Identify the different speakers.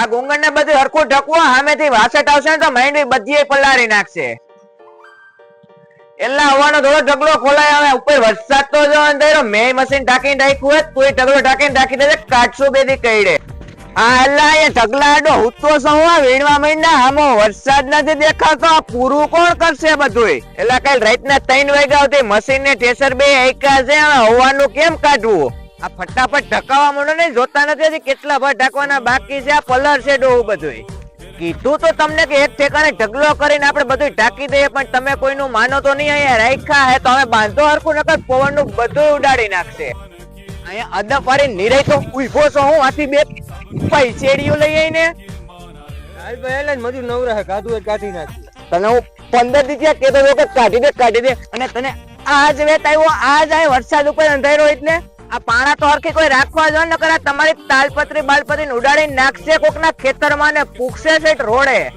Speaker 1: આ ગુંગર ને બધું હરખું ઢકવું સામેથી વાસટ આવશે ને તો માંડવી બધી પલાળી નાખશે. એટલે હવાનો થોડો ઢગલો ખોલાય આવે ઉપર વરસાદ તો જો અંદર મે મશીન ઢાંકીને રાખ્યું હોત તોય ઢગલો ઢાંકીને ઢાંકી દેજે કાઢશો બેદી કઈડે. આ અલ્લા એ ઢગલા આડો હુતો સવા વીણવા માંડ્યા, આમો વરસાદ નથી દેખાતો પૂરું કોણ કરશે બધુંય? એલા કાલ રાતના ત્રણ વાગ્યા સુધી મશીન ને ટેસર બે એકા છે, હવે હવાનું કેમ કાઢવું? આ ફટાફટ ઢકાવા માંડો ને જોતા નથી હજી કેટલા ભાર ઢાંકવાના બાકી છે આ પલર છે ડોહું બધુંય. કીધું તો તમને કે એક ઠેકાણે ઢગલો કરીને આપણે બધું ઢાંકી દઈએ પણ તમે કોઈનું માનો તો નહીં અહીંયા રાખ્યા હે તો હવે બાંધો હરખું નકર પવનનું બધું ઉડાડી નાખશે. અહીંયા અદબ વાળી નિરય તો ઊભો છો હું આથી બે પૈસેડીઓ લઈ આવીને.
Speaker 2: હાલ એટલે જ મજૂર નવરા હે કાઢું હોય કાઢી નાખી.
Speaker 1: તને હું પંદર દીથી કેતો હતો કે કાઢી દે કાઢી દે અને તને આજ વેત આવ્યો આજ આ વરસાદ ઉપર અંધારો એટલે આ પાણા તો હરખી કોઈ રાખવા જો નકર તમારી તાલપત્રી બાલપત્રી ઉડાડી નાખશે કોકના ખેતરમાં ને પૂકશે રોડે.